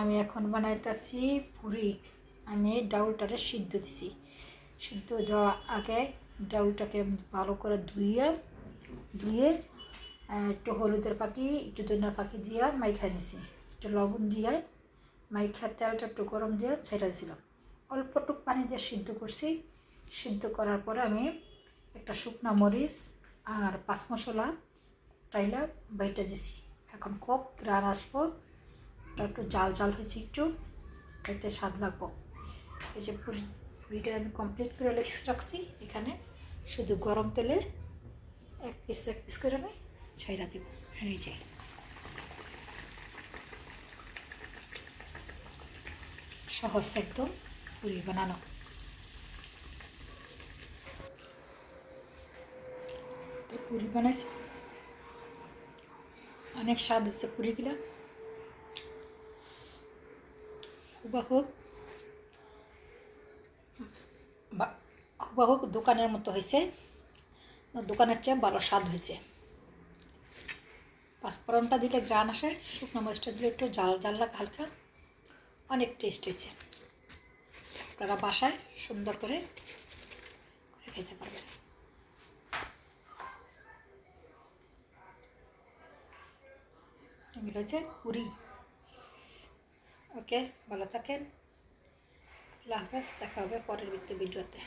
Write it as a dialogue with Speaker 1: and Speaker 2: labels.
Speaker 1: আমি এখন বানাইতেছি পুরি। আমি ডাউলটারে সিদ্ধ দিছি। সিদ্ধ দেওয়ার আগে ডাউলটাকে ভালো করে ধুইয়ে ধুয়ে একটু হলুদের পাখি একটু ধনিয়ার পাখি দিয়ে মাইখা নিছি। একটু লবণ দিয়ে মাইখা তেলটা একটু গরম দিয়ে ছেড়ে দিয়েছিলাম অল্প টুক পানি দিয়ে সিদ্ধ করছি। সিদ্ধ করার পরে আমি একটা শুকনা মরিচ আর পাঁচ মশলা টাইলা বাইটা দিছি। এখন খুব গ্রান আসব। একটু জাল জাল হয়েছে একটু খেতে স্বাদ লাগবো। এই যে পুরি, পুরিটা আমি কমপ্লিট করে রেখে রাখছি এখানে। শুধু গরম তেলে এক পিস এক পিস করে আমি ছাইরা দেবো। এই যে। সহজ একদম পুরি বানানো। পুরি বানাইছি। অনেক স্বাদ হচ্ছে পুরিগুলো। হুবাহু। বা- হুবাহু দোকানের মতো হয়েছে দোকানের চেয়ে ভালো স্বাদ হয়েছে পাঁচফোড়নটা দিলে গ্রান আসে, শুকনো মরিচটা দিলে একটু জাল জাল লাগে হালকা। অনেক টেস্ট হয়েছে আপনারা বাসায় সুন্দর করে করে খেতে পারবেন। এগুলো হচ্ছে পুরি। ওকে ভালো থাকেন। আল্লাহ হাফেজ দেখা হবে পরের ভিডিওতে।